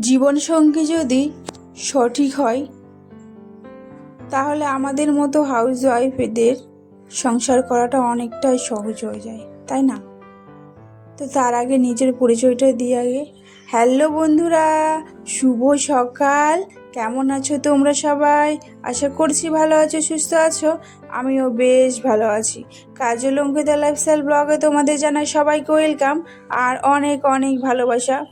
জীবনসঙ্গী যদি সঠিক হয়, তাহলে আমাদের মতো হাউস ওয়াইফেদের সংসার করাটা অনেকটাই সহজ হয়ে যায়, তাই না? তো তার আগে নিজের পরিচয়টা দিয়ে আগে। হ্যালো বন্ধুরা, শুভ সকাল। কেমন আছো তোমরা সবাই? আশা করছি ভালো আছো, সুস্থ আছো। আমিও বেশ ভালো আছি। কাজল অঙ্কিতা লাইফস্টাইল ব্লগে তোমাদের জানাই সবাইকে ওয়েলকাম আর অনেক অনেক ভালোবাসা।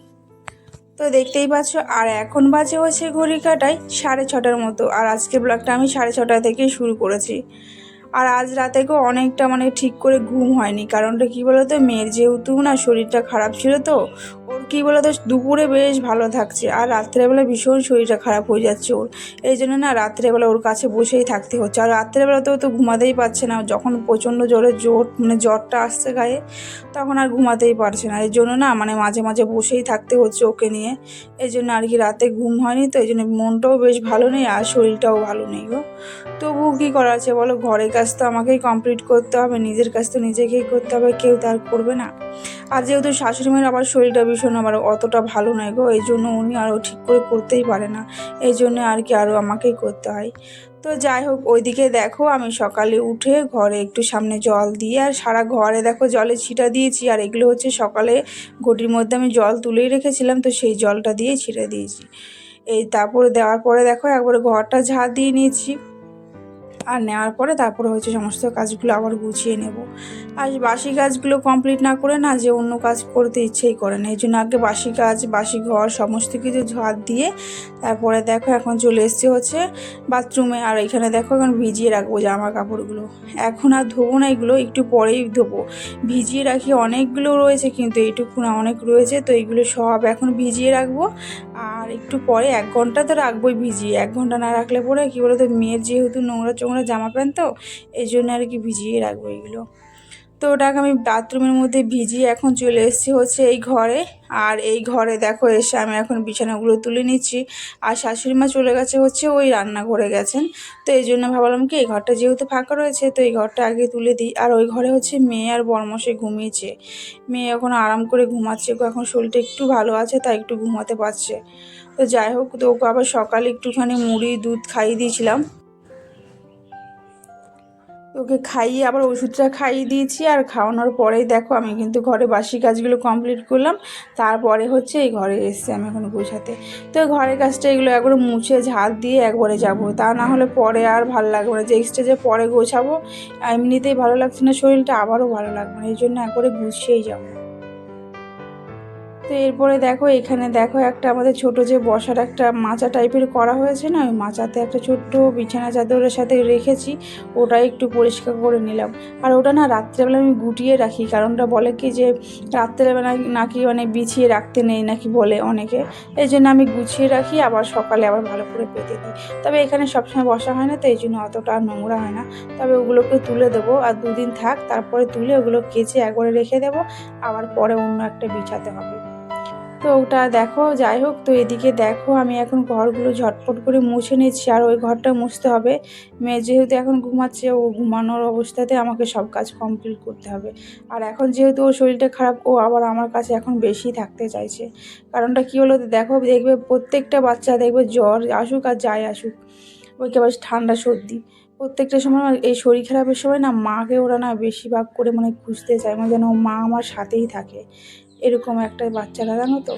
তো দেখতেই পাচ্ছ, আর এখন বাজে হচ্ছে ঘড়ি কাটায় সাড়ে ছটার মতো, আর আজকে ব্লগটা আমি সাড়ে ছটা থেকে শুরু করেছি। আর আজ রাতেকেও অনেকটা মানে ঠিক করে ঘুম হয়নি, কারণটা কী বলতো, মেয়ের যেহেতু না শরীরটা খারাপ ছিল তো ওর কী বলতো, দুপুরে বেশ ভালো থাকছে আর রাত্রেবেলা ভীষণ শরীরটা খারাপ হয়ে যাচ্ছে ওর। এই জন্য না রাত্রেবেলা ওর কাছে বসেই থাকতে হচ্ছে। আর রাত্রেবেলা তো তো ঘুমাতেই পারছে না। যখন প্রচণ্ড জ্বরের জোর মানে জ্বরটা আসছে গায়ে, তখন আর ঘুমাতেই পারছে না। এই জন্য না মানে মাঝে মাঝে বসেই থাকতে হচ্ছে ওকে নিয়ে। এই জন্য আর কি রাতে ঘুম হয়নি তো, এই জন্য মনটাও বেশ ভালো নেই আর শরীরটাও ভালো নেই গো। তবুও কী করা আছে বলো? ঘরের কাজ তো আমাকেই কমপ্লিট করতে হবে, নিজের কাজ তো নিজেকেই করতে হবে, কেউ তো আর করবে না। আর যেহেতু শাশুড়ি মায়ের আবার শরীরটা ভীষণ আবার অতটা ভালো নয় গো, এই জন্য উনি আরও ঠিক করে করতেই পারে না। এই জন্য আর কি আরও আমাকেই করতে হয়। তো যাই হোক, ওইদিকে দেখো আমি সকালে উঠে ঘরে একটু সামনে জল দিয়ে আর সারা ঘরে দেখো জলে ছিটা দিয়েছি, আর এগুলো হচ্ছে সকালে ঘটির মধ্যে আমি জল তুলেই রেখেছিলাম, তো সেই জলটা দিয়ে ছিটে দিয়েছি। এই তারপরে দেওয়ার পরে দেখো একবারে ঘরটা ঝাঁ দিয়ে নিয়েছি। আর নেওয়ার পরে তারপরে হচ্ছে সমস্ত কাজগুলো আবার গুছিয়ে নেব। আর বাসি কাজগুলো কমপ্লিট না করে না যে অন্য কাজ করতে ইচ্ছেই করে না। এই জন্য আগে বাসি কাজ, বাসি ঘর সমস্ত কিছু ঝাঁট দিয়ে তারপরে দেখো এখন চলে এসছে হচ্ছে বাথরুমে আর এখানে দেখো এখন ভিজিয়ে রাখব জামা কাপড়গুলো এখন আর ধোবো না এগুলো, একটু পরেই ধোবো। ভিজিয়ে রাখি অনেকগুলো রয়েছে কিন্তু এইটুকু না অনেক রয়েছে, তো এইগুলো সব এখন ভিজিয়ে রাখব। একটু পরে এক ঘণ্টা তো রাখবোই ভিজিয়ে এক ঘণ্টা না রাখলে পরে কী বলতো, মেয়ের যেহেতু নোংরা চোংরা জামা প্যান্ট তো, এই জন্য আর কি ভিজিয়ে রাখব এগুলো। তো ওটাকে আমি বাথরুমের মধ্যে ভিজিয়ে এখন চলে এসেছি হচ্ছে এই ঘরে। আর এই ঘরে দেখো এসে আমি এখন বিছানাগুলো তুলে নিচ্ছি। আর শাশুড়ি মা চলে গেছে হচ্ছে ওই রান্না রান্নাঘরে গেছেন। তো এই জন্য ভাবলাম কি, এই ঘরটা যেহেতু ফাঁকা রয়েছে, তো এই ঘরটা আগে তুলে দিই। আর ওই ঘরে হচ্ছে মেয়ে আর বরমশে ঘুমিয়েছে। মেয়ে এখন আরাম করে ঘুমাচ্ছে এখন শরীরটা একটু ভালো আছে, তাই একটু ঘুমাতে পারছে। তো যাই হোক, তো ওকে আবার সকালে একটুখানি মুড়ি, দুধ খাইয়ে দিয়েছিলাম। ওকে খাইয়ে আবার ওষুধটা খাইয়ে দিয়েছি আর খাওয়ানোর পরেই দেখো আমি কিন্তু ঘরে বাসি কাজগুলো কমপ্লিট করলাম। তারপরে হচ্ছে এই ঘরে এসছি আমি এখন গোছাতে। তো ঘরের কাজটা এগুলো একবারে মুছে ঝাঁত দিয়ে একবারে যাব। তা না হলে পরে আর ভালো লাগবে না। যে যে পরে গোছাবো, এমনিতেই ভালো লাগছে না। শরীরটা আবারও ভালো লাগবে না। এই জন্য একবারে গুছিয়েই যাব। তো এরপরে দেখো, এখানে দেখো একটা আমাদের ছোট যে বসার একটা মাচা টাইপের করা হয়েছে না, ওই মাচাতে একটা ছোট্ট বিছানা চাদরের সাথে রেখেছি ওটাই একটু পরিষ্কার করে নিলাম। আর ওটা না রাত্রেবেলা আমি গুটিয়ে রাখি, কারণটা বলে কি যে রাত্রেবেলা নাকি অনেক বিছিয়ে রাখতে নেই নাকি বলে অনেকে। এই জন্য আমি গুছিয়ে রাখি, আবার সকালে আবার ভালো করে পেতে দিই। তবে এখানে সবসময় বসা হয় না, তো এই জন্য অতটা নোংরা হয় না। তবে ওগুলোকে তুলে দেবো, আর দুদিন থাক, তারপরে তুলে ওগুলো কেচে একবারে রেখে দেবো, আবার পরে অন্য একটা বিছাতে হবে। তো ওটা দেখো, যাই হোক, তো এদিকে দেখো, আমি এখন ঘরগুলো ঝটপট করে মুছে নিচ্ছি আর ওই ঘরটা মুছতে হবে। মেয়ে যেহেতু এখন ঘুমাচ্ছে, ও ঘুমানোর অবস্থাতে আমাকে সব কাজ কমপ্লিট করতে হবে। আর এখন যেহেতু ওর শরীরটা খারাপ, ও আবার আমার কাছে এখন বেশি থাকতে চাইছে। কারণটা কী হলো, দেখো, দেখবে প্রত্যেকটা বাচ্চা দেখবে জ্বর আসুক আর যাই আসুক ওইকে আবার ঠান্ডা সর্দি। প্রত্যেকটা সময় এই শরীর খারাপের সময় না মাকে ওরা না বেশিরভাগ করে মানে খুঁজতে চায় মানে যেন মা আমার সাথেই থাকে। এরকম একটা বাচ্চারা, জানো তো?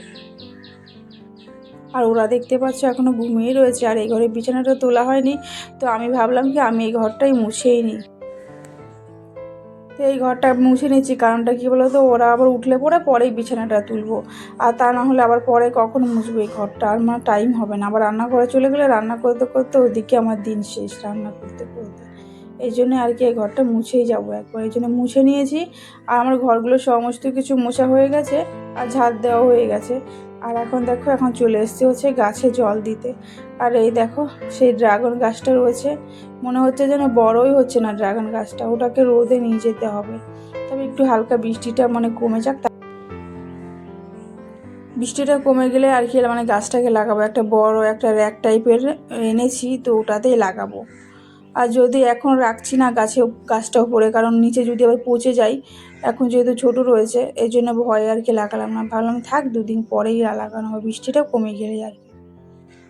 আর ওরা দেখতে পাচ্ছ এখনও ঘুমিয়ে রয়েছে, আর এই ঘরে বিছানাটা তোলা হয়নি। তো আমি ভাবলাম কি, আমি এই ঘরটাই মুছেই নিই তো এই ঘরটা মুছে নিচ্ছি কারণটা কী বলো তো ওরা আবার উঠলে পরে পরেই বিছানাটা তুলবো। আর তা না হলে আবার পরে কখন মুছবো এই ঘরটা? আর আমার টাইম হবে না। আবার রান্না করে চলে গেলে রান্না করতে করতে ওদিকে আমার দিন শেষ, রান্না করতে করতে। এই জন্য আর কি এই ঘরটা মুছেই যাব একবার। এই জন্য মুছে নিয়েছি। আর আমার ঘরগুলো সমস্ত কিছু মোছা হয়ে গেছে আর ঝাড় দেওয়া হয়ে গেছে। আর এখন দেখো, এখন চলে এসছে হচ্ছে গাছে জল দিতে। আর এই দেখো, সেই ড্রাগন গাছটা রয়েছে। মনে হচ্ছে যেন বড়ই হচ্ছে না ড্রাগন গাছটা। ওটাকে রোদে নিয়ে যেতে হবে। তবে একটু হালকা বৃষ্টিটা মানে কমে যাক। বৃষ্টিটা কমে গেলে আর কি মানে গাছটাকে লাগাবো। একটা বড় একটা র্যাক টাইপের এনেছি, তো ওটাতেই লাগাবো। আর যদি এখন রাখছি না গাছে গাছটা উপরে, কারণ নিচে যদি আবার পচে যায়, এখন যেহেতু ছোট রয়েছে এই জন্য ভয়ে আর কি লাগালাম না। ভাবলাম থাক, দুদিন পরেই লাগানো হবে বৃষ্টিটা কমে গেলে আর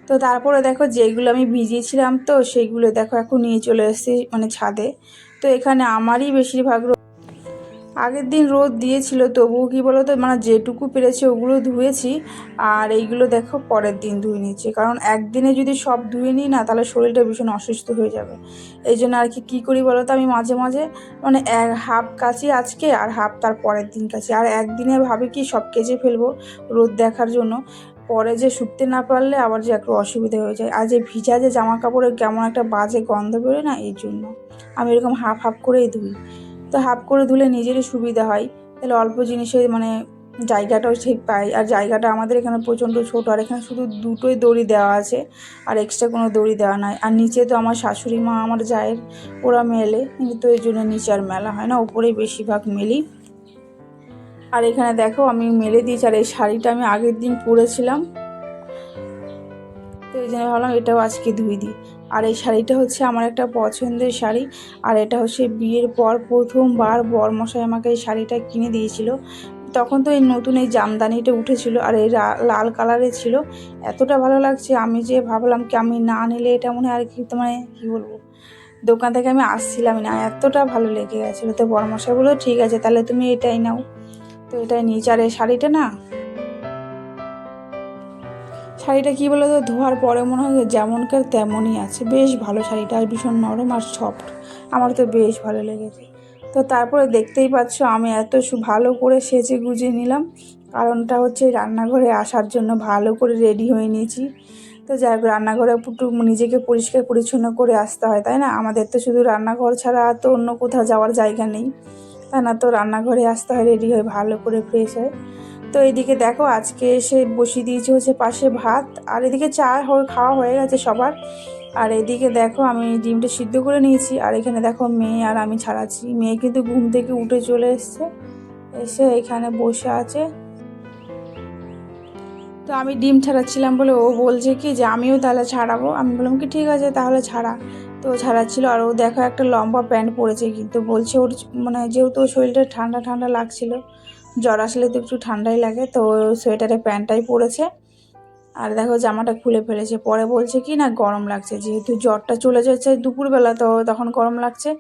তো তারপরে দেখো যেগুলো আমি ভিজিয়েছিলাম তো সেইগুলো দেখো এখন নিয়ে চলে এসেছি মানে ছাদে। তো এখানে আমারই বেশিরভাগ আগের দিন রোদ দিয়েছিল, তবুও কি বলো তো মানে যেটুকু পেরেছি ওগুলো ধুয়েছি। আর এইগুলো দেখো পরের দিন ধুয়ে নিচ্ছি। কারণ একদিনে যদি সব ধুয়ে নিই না, তাহলে শরীরটা ভীষণ অসুস্থ হয়ে যাবে। এই জন্য আর কি, কী করি বলো তো আমি মাঝে মাঝে মানে এক হাফ কাচি আজকে আর হাফ তার পরের দিন কাচি। আর একদিনে ভাবি কি সব কেচে ফেলব রোদ দেখার জন্য। পরে যে শুকতে না পারলে আবার যে একটু অসুবিধা হয়ে যায়। আর যে ভিজা যে জামা কাপড়ের কেমন একটা বাজে গন্ধ বেরোয় না, এই জন্য। আমি এরকম হাফ হাফ করেই ধুই। তো হাফ করে ধুলে নিজেরই সুবিধা হয়। তাহলে অল্প জিনিসে মানে জায়গাটাও ঠিক পাই। আর জায়গাটা আমাদের এখানে প্রচণ্ড ছোটো। আর এখানে শুধু দুটোই দড়ি দেওয়া আছে। আর এক্সট্রা কোনো দড়ি দেওয়া নাই। আর নিচে তো আমার শাশুড়ি মা, আমার জায়ের, ওরা মেলে। কিন্তু এই জন্য নিচে আর মেলা হয় না। ওপরেই বেশিরভাগ মেলি। আর এখানে দেখো আমি মেলে দিয়েছি। আর এই শাড়িটা আমি আগের দিন পরেছিলাম। তো এই জন্য ভাবলাম এটাও আজকে ধুই দিই। আর এই শাড়িটা হচ্ছে আমার একটা পছন্দের শাড়ি। আর এটা হচ্ছে বিয়ের পর প্রথমবার বরমশাই আমাকে এই শাড়িটা কিনে দিয়েছিল। তখন তো এই নতুন এই জামদানিটা উঠেছিল আর এই লাল কালারের ছিল। এতটা ভালো লাগছে, আমি যে ভাবলাম কি আমি না নিলে এটা মনে আর কি মানে কী বলব? দোকান থেকে আমি আসছিলাম না, এতটা ভালো লেগে গেছিল। তো বরমশাই বলল, ঠিক আছে, তাহলে তুমি এটাই নাও। তো এটাই নিয়েছি। আর এই শাড়িটা না শাড়িটা কী বলো তো ধোয়ার পরে মনে হয় যেমনকার তেমনই আছে। বেশ ভালো শাড়িটা, আর ভীষণ নরম আর সফট আমার তো বেশ ভালো লেগেছে। তো তারপরে দেখতেই পাচ্ছ আমি এত ভালো করে সেজে গুজে নিলাম। কারণটা হচ্ছে রান্নাঘরে আসার জন্য ভালো করে রেডি হয়ে নিয়েছি। তো যাই হোক, রান্নাঘরে একটু নিজেকে পরিষ্কার পরিচ্ছন্ন করে আসতে হয়, তাই না? আমাদের তো শুধু রান্নাঘর ছাড়া তো অন্য কোথাও যাওয়ার জায়গা নেই। তাই না? তো রান্নাঘরে আসতে হয় রেডি হয়ে ভালো করে ফ্রেশ হয়। তো এদিকে দেখো, আজকে এসে বসিয়ে দিয়েছি হচ্ছে পাশে ভাত, আর এদিকে চা খাওয়া হয়ে গেছে সবার। আর এদিকে দেখো, আমি ডিমটা সিদ্ধ করে নিয়েছি, আর এখানে দেখো মেয়ে আর আমি ছাড়াচ্ছি। মেয়ে কিন্তু ঘুম থেকে উঠে চলে এসছে, এসে এখানে বসে আছে। তো আমি ডিম ছাড়াচ্ছিলাম বলে ও বলছে কি যে, আমিও তাহলে ছাড়াবো। আমি বললাম কি, ঠিক আছে, তাহলে ছাড়া। তো ছাড়াচ্ছিল, আর ও দেখো একটা লম্বা প্যান্ট পরেছে কিন্তু বলছে ওর মানে যেহেতু শরীরটা ঠান্ডা ঠান্ডা লাগছিল জ্বর আসলে তো একটু ঠান্ডাই লাগে, তো সোয়েটারে প্যান্টটাই পরেছে। আর দেখো জামাটা খুলে ফেলেছে, পরে বলছে কি না গরম লাগছে, যেহেতু জ্বরটা চলে যাচ্ছে দুপুরবেলা তো তখন গরম লাগছে,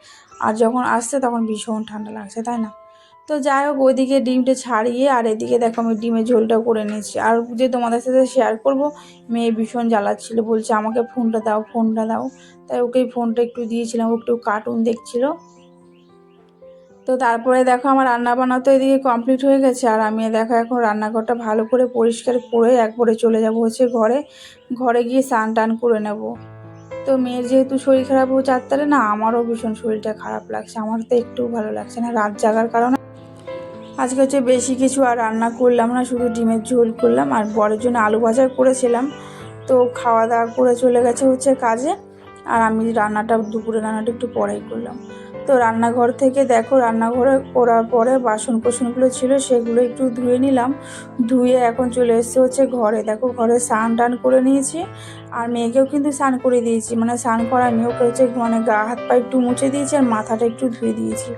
আর যখন আসছে তখন ভীষণ ঠান্ডা লাগছে, তাই না? তো যাই হোক, ওইদিকে ডিমটা ছাড়িয়ে, আর এদিকে দেখো আমি ডিমের ঝোলটা করে নিয়েছি। আর যে তোমাদের সাথে শেয়ার করব, মেয়ে ভীষণ জ্বালাচ্ছিল, বলছে আমাকে ফোনটা দাও ফোনটা দাও। তাই ওকেই ফোনটা একটু দিয়েছিলাম, ও একটু কার্টুন দেখছিল। তো তারপরে দেখো আমার রান্না বান্না তো এদিকে কমপ্লিট হয়ে গেছে, আর আমি দেখো এখন রান্নাঘরটা ভালো করে পরিষ্কার করে একবারে চলে যাব হচ্ছে ঘরে। ঘরে গিয়ে স্নান টান করে নেব। তো মেয়ের যেহেতু শরীর খারাপ ও চারতারে না, আমারও ভীষণ শরীরটা খারাপ লাগছে। আমার তো একটু ভালো লাগছে না, রাত জাগার কারণে। আজকে হচ্ছে বেশি কিছু আর রান্না করলাম না, শুধু ডিমের ঝোল করলাম, আর বরের জন্য আলু ভাজা করেছিলাম। তো খাওয়া দাওয়া করে চলে গেছে হচ্ছে কাজে, আর আমি রান্নাটা দুপুরে রান্নাটা একটু পরেই করলাম। তো রান্নাঘর থেকে দেখো, রান্নাঘরে করার পরে বাসন কোসনগুলো ছিল সেগুলো একটু ধুয়ে নিলাম। ধুয়ে এখন চলে এসছে হচ্ছে ঘরে। দেখো ঘরে স্নান টান করে নিয়েছি আর মেয়েকেও কিন্তু স্নান করে দিয়েছি। মানে স্নান করা নিয়ে ওকে হচ্ছে মানে গা, হাত, পা একটু মুছে দিয়েছি আর মাথাটা একটু ধুয়ে দিয়েছি।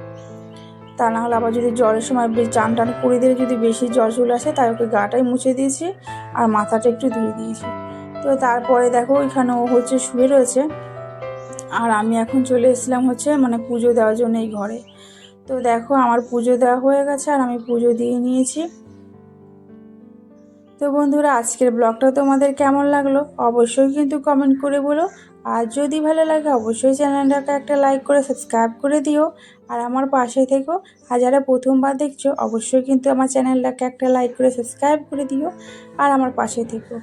তা না হলে আবার যদি জ্বরের সময় চান টান করে দিলে যদি বেশি জ্বর চলে আসে, তাই ওকে গাটাই মুছে দিয়েছি আর মাথাটা একটু ধুয়ে দিয়েছি। তো তারপরে দেখো এখানে ও হচ্ছে শুয়ে রয়েছে। আর আমি এখন চলে এসেছিলাম হচ্ছে মানে পুজো দেওয়ার জন্য এই ঘরে। তো দেখো আমার পুজো দেওয়া হয়ে গেছে আর আমি পুজো দিয়ে নিয়েছি। তো বন্ধুরা, আজকের ব্লগটা তোমাদের কেমন লাগল অবশ্যই কিন্তু কমেন্ট করে বলো। আর যদি ভালো লাগে অবশ্যই চ্যানেলটাকে একটা লাইক করে সাবস্ক্রাইব করে দিও। আর আমার পাশে থেকো। আর যারা প্রথমবার দেখছ, অবশ্যই কিন্তু আমার চ্যানেলটাকে একটা লাইক করে সাবস্ক্রাইব করে দিও। আর আমার পাশে থেকো।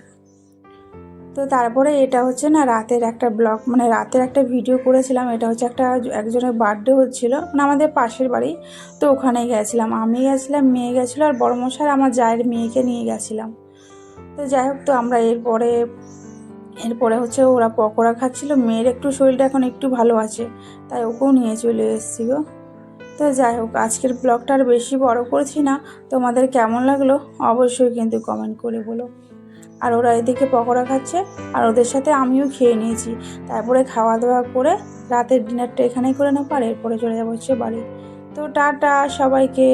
তো তারপরে এটা হচ্ছে না রাতের একটা ব্লগ মানে রাতের একটা ভিডিও করেছিলাম। এটা হচ্ছে একটা একজনের বার্থডে হচ্ছিল মানে আমাদের পাশের বাড়ি। তো ওখানে গেছিলাম, আমি গেছিলাম, মেয়ে গেছিল, আর বড় মশাই আমার জায়ের মেয়েকে নিয়ে গেছিলাম। তো যাই হোক, তো আমরা এরপরে এরপরে হচ্ছে ওরা পকোড়া খাচ্ছিলো, মেয়ের একটু শরীরটা এখন একটু ভালো আছে, তাই ওকেও নিয়ে চলে এসেছি গো। তো যাই হোক, আজকের ব্লগটা আর বেশি বড় করছি না, তোমাদের কেমন লাগল অবশ্যই কিন্তু কমেন্ট করে বলো। আর ওরা এদিকে পকোড়া খাচ্ছে, আর ওদের সাথে আমিও খেয়ে নিয়েছি। তারপরে খাওয়া দাওয়া করে রাতের ডিনারটা এখানেই করে নেব, আর এরপরে চলে যাব হচ্ছে বাড়ি। তো টাটা সবাইকে।